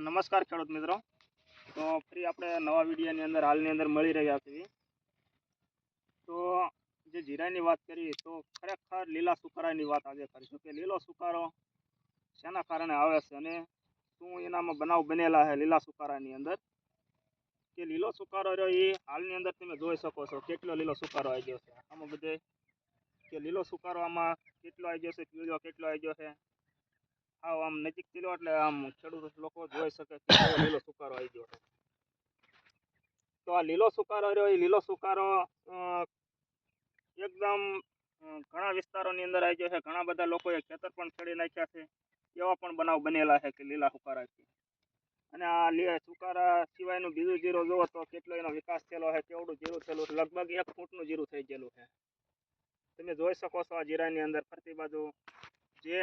નમસ્કાર ખેડૂત મિત્રો. તો ફરી આપણે નવા વિડીયોની અંદર હાલની અંદર મળી રહ્યા છીએ. તો જે જીરાની વાત કરી તો ખરેખર લીલા સુકારાની વાત આજે કરીશું કે લીલો સુકારો શેના કારણે આવે છે અને શું એનામાં બનાવ બનેલા છે લીલા સુકારાની અંદર? કે લીલો સુકારો રહ્યો એ હાલની અંદર તમે જોઈ શકો છો કેટલો લીલો સુકારો આવી ગયો છે. આમાં બધે કે લીલો સુકારો આમાં કેટલો આવી ગયો છે, પીળો કેટલો આવી ગયો છે? આવ આમ નજીકથી એટલે આમ ખેડૂત લોકો જોઈ શકે કે લીલો સુકારો આવી ગયો તો આ લીલો સુકારો રહ્યો એ લીલો સુકારો એકદમ ઘણા વિસ્તારોની અંદર આવી ગયો છે. ઘણા બધા લોકોએ ખેતર પણ ખેડી નાખ્યા છે. એવા પણ બનાવ બનેલા છે કે લીલા સુકારાથી અને આ સુકારા સિવાયનું બીજું જીરું જુઓ તો કેટલો એનો વિકાસ થયેલો છે, કેવડું જીરું થયેલું છે, લગભગ એક ફૂટનું જીરું થઈ ગયેલું છે. તમે જોઈ શકો છો આ જીરાની અંદર ફરતી બાજુ જે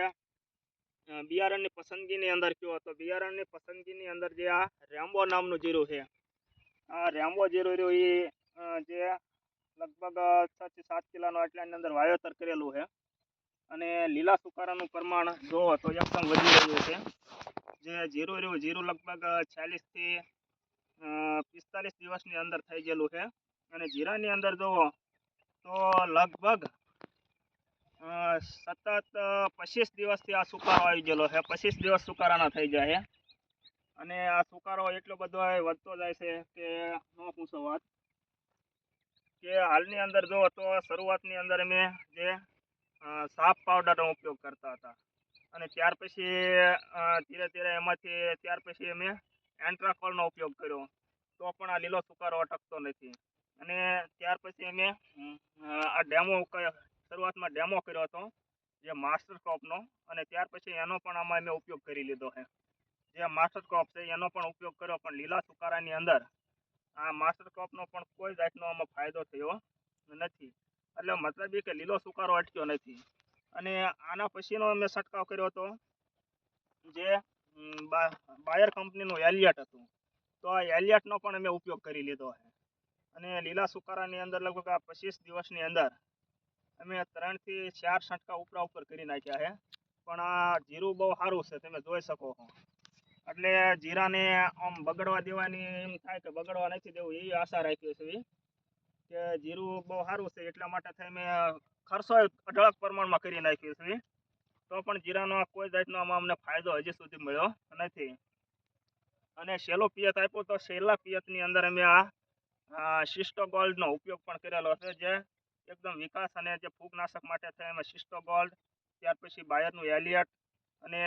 બિયારણની પસંદગીની અંદર કયો તો બિયારણની પસંદગીની અંદર જે આ રેમ્બો નામનું જીરું છે, આ રેમ્બો જીરું એ જે લગભગ છ થી સાત કિલાનું એટલાની અંદર વાવેતર કરેલું છે. અને લીલા સુકારાનું પ્રમાણ જોવો તો એકદમ વધી રહ્યું છે. જે જીરું રહ્યું, જીરું લગભગ છ્યાલીસથી પિસ્તાલીસ દિવસની અંદર થઈ ગયેલું છે. અને જીરાની અંદર જોવો તો લગભગ સતત પચીસ દિવસથી આ સુકારો આવી ગયેલો છે. પચીસ દિવસ સુકારાના થઈ જાય અને આ સુકારો એટલો બધો વધતો જાય છે કે ન પૂછો વાત. કે હાલની અંદર જો તો શરૂઆતની અંદર અમે જે સાફ પાવડરનો ઉપયોગ કરતા હતા. અને ત્યાર પછી ધીરે ધીરે એમાંથી, ત્યાર પછી અમે એન્ટ્રાકોલનો ઉપયોગ કર્યો. તો પણ આ લીલો સુકારો અટકતો નથી. અને ત્યાર પછી અમે આ ડેમો શરૂઆતમાં ડેમો કર્યો હતો, જે માસ્ટર ક્રોપનો અને ત્યાર પછી એનો પણ આમાં મેં ઉપયોગ કરી લીધો છે. જે માસ્ટર ક્રોપ છે, એનો પણ ઉપયોગ કર્યો, પણ લીલા સુકારાની અંદર આ માસ્ટર ક્રોપનો પણ કોઈ જાતનો આમાં ફાયદો થયો નથી. એટલે મતલબ એ કે લીલો સુકારો અટક્યો નથી. અને આના પછીનો અમે છંટકાવ કર્યો હતો, જે બાયર કંપનીનું એલિયટ હતું. તો આ એલિયટનો પણ અમે ઉપયોગ કરી લીધો છે. અને લીલા સુકારાની અંદર લગભગ આ પચીસ દિવસની અંદર અમે ત્રણથી ચાર છંટકાવ ઉપરા ઉપર કરી નાખ્યા છે. પણ આ જીરું બહુ સારું છે, તમે જોઈ શકો એટલે જીરાને આમ બગડવા દેવાની એમ થાય કે બગડવા નથી દેવું એવી આશા રાખીએ છીએ કે જીરું બહુ સારું છે, એટલા માટે થઈ મેં ખર્ચો અઢળક પ્રમાણમાં કરી નાખ્યો છે તો પણ જીરાનો કોઈ જાતનો આમાં અમને ફાયદો હજી સુધી મળ્યો નથી. અને શેલો પિયત આપ્યો તો શેલા પિયતની અંદર અમે આ શિસ્ટો ગોલ્ડનો ઉપયોગ પણ કરેલો છે, જે એકદમ વિકાસ અને જે ફૂગનાશક માટે થાય એમાં શિસ્ટો ગોલ્ડ ત્યાર પછી બાયરનું એલિયટ અને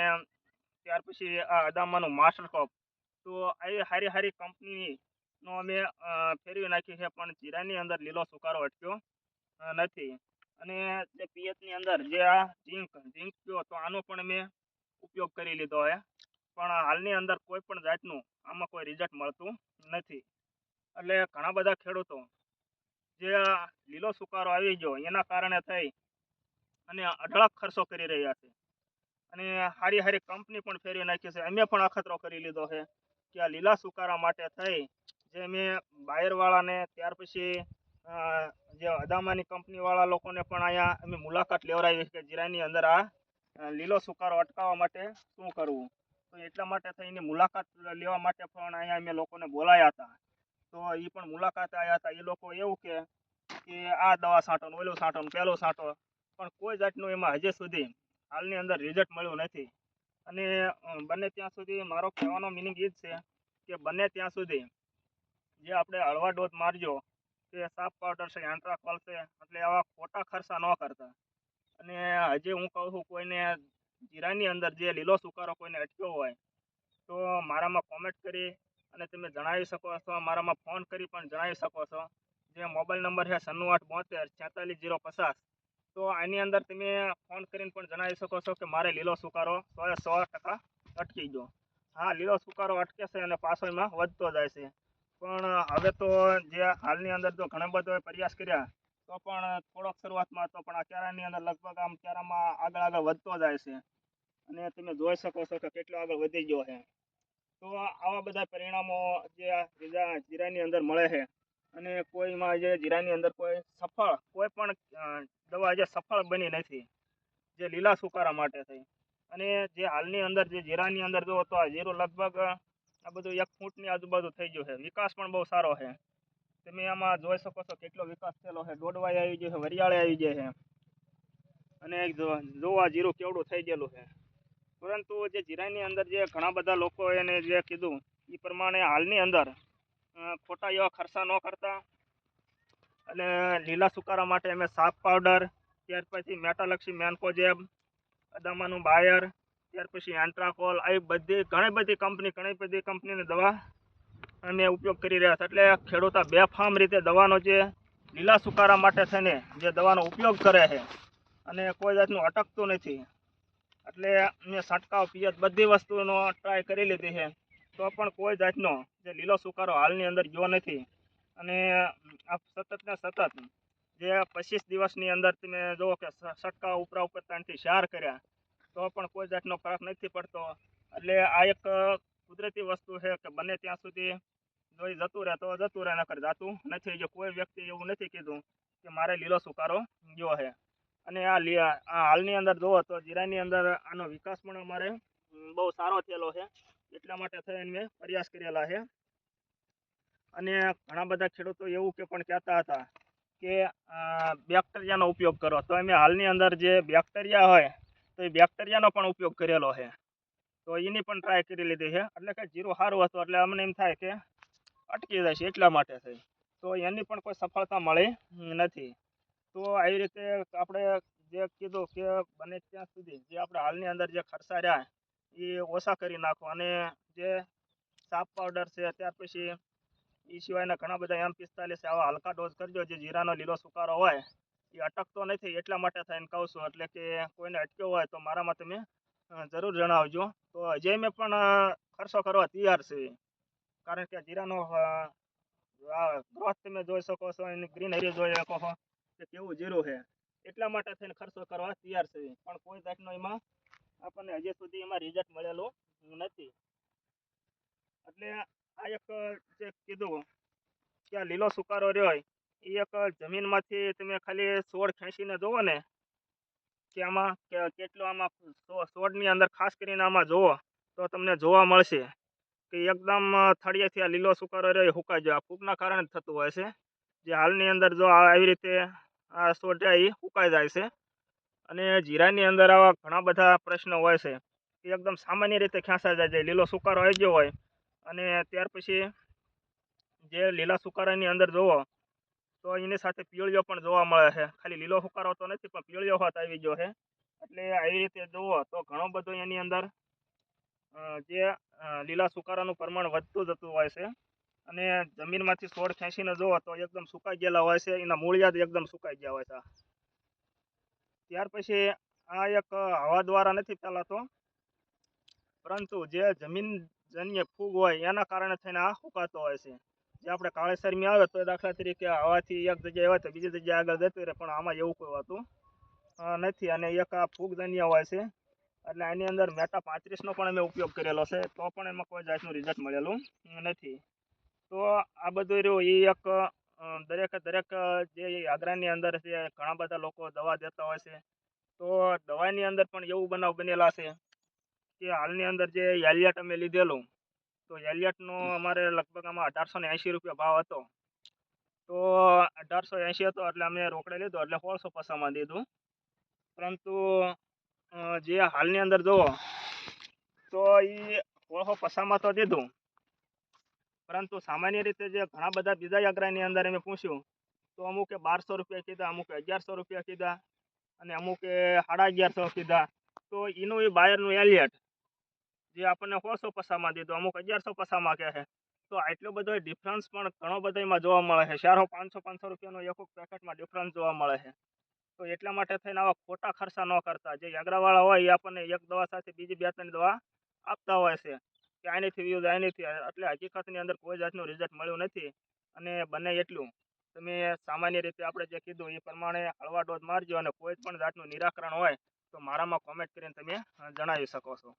ત્યાર પછી આ અદામાનું માસ્ટર કોપ. તો આવી હારી હારી કંપનીનો અમે ફેરવી નાખી છે, પણ જીરાની અંદર લીલો સુકારો અટક્યો નથી. અને જે પિયતની અંદર જે આ ઝીંક ઝીંક કયો તો આનો પણ મેં ઉપયોગ કરી લીધો છે. પણ હાલની અંદર કોઈ પણ જાતનું આમાં કોઈ રિઝલ્ટ મળતું નથી. એટલે ઘણા બધા ખેડૂતો જે આ લીલો સુકારો આવી ગયો, એના કારણે થઈ અને અઢળક ખર્ચો કરી રહ્યા છે. અને હારી હારી કંપની પણ ફેરવી નાખી છે. અમે પણ અખતરો કરી લીધો છે કે આ લીલા સુકારા માટે થઈ, જે મેં બાયરવાળાને ત્યાર પછી જે અદામાની કંપનીવાળા લોકોને પણ અહીંયા અમે મુલાકાત લેવડાવી કે જીરાની અંદર આ લીલો સુકારો અટકાવવા માટે શું કરવું? તો એટલા માટે થઈને મુલાકાત લેવા માટે પણ અહીંયા અમે લોકોને બોલાયા હતા. તો એ પણ મુલાકાત આવ્યા હતા. એ લોકો એવું કે કે આ દવા છાંટો ઓલો છાંટો ને છાંટો પણ કોઈ જાતનું એમાં હજી સુધી હાલની અંદર રિઝલ્ટ મળ્યું નથી. અને બને ત્યાં સુધી મારો કહેવાનો મિનિંગ એ જ છે કે બને ત્યાં સુધી જે આપણે હળવા ડોઝ મારજો, કે સાફ પાવડર છે એન્ટ્રાકોલ છે, એટલે આવા ખોટા ખર્ચા ન કરતા. અને હજી હું કહું છું, કોઈને જીરાની અંદર જે લીલો સુકારો કોઈને અટક્યો હોય, તો મારામાં કોમેન્ટ કરી અને તમે જણાવી શકો અથવા મારામાં ફોન કરી પણ જણાવી શકો છો. જે મોબાઈલ નંબર છે સન્નું આઠ બોતેર છેતાલીસ જીરો પચાસ. તો આની અંદર તમે ફોન કરીને પણ જણાવી શકો છો કે મારે લીલો સુકારો સો એ સો ટકા અટકી ગયો. હા, લીલો સુકારો અટકે છે અને પાછો એમાં વધતો જાય છે. પણ હવે તો જે હાલની અંદર તો ઘણા બધો પ્રયાસ કર્યા, તો પણ થોડોક શરૂઆતમાં હતો પણ આ અંદર લગભગ આમ ક્યારામાં આગળ આગળ વધતો જાય છે. અને તમે જોઈ શકો છો કે કેટલો આગળ વધી ગયો છે. તો આવા બધા પરિણામો જે આ જીરાની અંદર મળે છે અને કોઈમાં જે જીરાની અંદર કોઈ સફળ કોઈ પણ દવા જે સફળ બની નથી, જે લીલા સુકારા માટે થઈ. અને જે હાલની અંદર જે જીરાની અંદર જુઓ તો આ જીરું લગભગ, આ બધું એક ફૂટની આજુબાજુ થઈ ગયું છે. વિકાસ પણ બહુ સારો છે. તમે આમાં જોઈ શકો છો કેટલો વિકાસ થયેલો છે. દોડવાઈ આવી ગયો છે, વરિયાળે આવી જાય છે. અને જો- જોવા જીરું કેવડું થઈ ગયેલું છે. પરંતુ જે જીરાની અંદર જે ઘણા બધા લોકો એને જે કીધું એ પ્રમાણે હાલની અંદર ખોટા એવા ખર્ચા ન કરતા. અને લીલા સુકારા માટે અમે સાપ પાવડર, ત્યાર પછી મેટાલક્ષી મેન્કોજેબ, અદામાનું બાયર, ત્યાર પછી એન્ટ્રાકોલ આવી બધી, ઘણી બધી કંપની, ઘણી બધી કંપનીની દવા અમે ઉપયોગ કરી રહ્યા છે. એટલે ખેડૂતો બેફામ રીતે દવાનો જે લીલા સુકારા માટે થઈને જે દવાનો ઉપયોગ કરે છે, અને કોઈ જાતનું અટકતું નથી. એટલે મેં છંટકાવ પિયત બધી વસ્તુનો ટ્રાય કરી લીધી છે. તો પણ કોઈ જાતનો જે લીલો સુકારો હાલની અંદર ગયો નથી. અને આ સતત ને સતત જે પચીસ દિવસની અંદર તમે જુઓ કે છંટકાવ ઉપરા ઉપર ત્રણથી ચાર કર્યા, તો પણ કોઈ જાતનો ફરક નથી પડતો. એટલે આ એક કુદરતી વસ્તુ છે કે બને ત્યાં સુધી જો ઈ જતું રહે તો જતું રહે, નકર જાતું નથી. જો કોઈ વ્યક્તિ એવું નથી કીધું કે મારે લીલો સુકારો ગયો છે. અને આ આ હાલની અંદર જુઓ તો જીરાની અંદર આનો વિકાસ પણ અમારે બહુ સારો થયેલો છે. એટલા માટે થઈને મેં પ્રયાસ કરેલા છે. અને ઘણા બધા ખેડૂતો એવું કે પણ કહેતા હતા કે બેક્ટેરિયાનો ઉપયોગ કરો. તો અમે હાલની અંદર જે બેક્ટેરિયા હોય, તો એ બેક્ટેરિયાનો પણ ઉપયોગ કરેલો છે. તો એની પણ ટ્રાય કરી લીધી છે. એટલે કે જીરું સારું હતું, એટલે અમને એમ થાય કે અટકી છે એટલા માટે થઈ. તો એની પણ કોઈ સફળતા મળી નથી. તો આવી રીતે આપણે જે કીધું કે બને ત્યાં સુધી જે આપણે હાલની અંદર જે ખર્ચા રહ્યા એ ઓછા કરી નાખો અને જે સાપ પાવડર છે ત્યાર પછી એ સિવાયના ઘણા બધા એમ પિસ્તાલીસ આવા હલકા ડોઝ કરજો. જે જીરાનો લીલો સુકારો હોય એ અટકતો નથી, એટલા માટે થઈને કહું છું. એટલે કે કોઈને અટક્યો હોય તો મારામાં તમે જરૂર જણાવજો. તો હજી મેં પણ ખર્ચો કરવા તૈયાર છે કારણ કે જીરાનો ગ્રોથ તમે જોઈ શકો છો, એની ગ્રીનરી જોઈ શકો છો. કે કેવું જીરું છે. એટલા માટે થઈને ખર્ચો કરવા તૈયાર છે. પણ કોઈ જાતનો એમાં આપણને હજી સુધી એમાં રિઝલ્ટ મળેલું નથી. એટલે આ એક જે કીધું કે આ લીલો સુકારો રહ્યો એ એક જમીનમાંથી તમે ખાલી છોડ ખેંચીને જુઓ ને, કે આમાં કે કેટલો આમાં છોડની અંદર ખાસ કરીને આમાં જુઓ, તો તમને જોવા મળશે કે એકદમ થળિયેથી આ લીલો સુકારો રહ્યો એ સુકાઈ જાય ફૂગના કારણે થતું હોય છે. જે હાલની અંદર જો આવી રીતે આ જાય એ સુકાઈ જાય છે. અને જીરાની અંદર આવા ઘણા બધા પ્રશ્નો હોય છે. એ એકદમ સામાન્ય રીતે ખેંચાઈ જાય છે. લીલો સુકારો આવી ગયો હોય. અને ત્યાર પછી જે લીલા સુકારાની અંદર જુઓ, તો એની સાથે પીળીઓ પણ જોવા મળે છે. ખાલી લીલો સુકારો તો નથી, પણ પીળીઓ હોત આવી ગયો છે. એટલે આવી રીતે જુઓ, તો ઘણો બધો એની અંદર જે લીલા સુકારાનું પ્રમાણ વધતું જતું હોય છે. અને જમીનમાંથી છોડ ખેંચીને જુઓ તો એકદમ સુકાઈ ગયેલા હોય છે, એના મૂળિયા એકદમ સુકાઈ ગયા હોય છે. ત્યાર પછી આ એક હવા દ્વારા નથી ફેલાતો, પરંતુ જે જમીનજન્ય ફૂગ હોય એના કારણે થઈને આ સુકાતો હોય છે. જે આપણે કાળેસરમી આવે તો દાખલા તરીકે હવાથી એક જગ્યાએ હોય તો બીજી જગ્યાએ આગળ જતું રહે, પણ આમાં એવું કોઈ હોતું નથી. અને એક આ ફૂગજન્ય હોય છે, એટલે આની અંદર મેટા પાંત્રીસનો પણ અમે ઉપયોગ કરેલો છે, તો પણ એમાં કોઈ જાતનું રિઝલ્ટ મળેલું નથી. તો આ બધું રહ્યું એ એક દરેક દરેકે જે આગ્રાની અંદર છે ઘણા બધા લોકો દવા દેતા હોય છે. તો દવાની અંદર પણ એવું બનાવ બનેલા છે કે હાલની અંદર જે એલિયટ અમે લીધેલું તો એલિયટનો અમારે લગભગ આમાં અઢારસો ને એંશી રૂપિયા ભાવ હતો. તો અઢારસો એંશી હતો એટલે અમે રોકડે લીધો એટલે સોળસો પસામાં દીધું. પરંતુ જે હાલની અંદર જુઓ તો એ સોળસો પસામાં તો દીધું. પરંતુ સામાન્ય રીતે જે ઘણા બધા બીજા યાત્રાની અંદર અમે પૂછ્યું, તો અમુકે બારસો રૂપિયા કીધા, અમુકે અગિયારસો રૂપિયા કીધા અને અમુકે સાડા અગિયારસો કીધા. તો એનું એ બાયરનું એલિયટ જે આપણને સોળસો પસામાં દીધું, અમુક અગિયારસો પસામાં કહે છે. તો આટલો બધો ડિફરન્સ પણ ઘણો બધો એમાં જોવા મળે છે. ચારો પાંચસો પાંચસો રૂપિયાનો એક પેકેટમાં ડિફરન્સ જોવા મળે છે. તો એટલા માટે થઈને આવા ખોટા ખર્ચા ન કરતા. જે યાગરાવાળા હોય એ આપણને એક દવા સાથે બીજી બે ત્રણ દવા આપતા હોય છે. કે આનીથી વ્યૂઝ નથી એટલે હકીકતની અંદર કોઈ જાતનું રિઝલ્ટ મળ્યું નથી અને બને એટલું. તમે સામાન્ય રીતે આપણે જે કીધું એ પ્રમાણે હળવા ડોઝ મારજો અને કોઈ પણ જાતનું નિરાકરણ હોય તો મારામાં કોમેન્ટ કરીને તમે જણાવી શકો છો.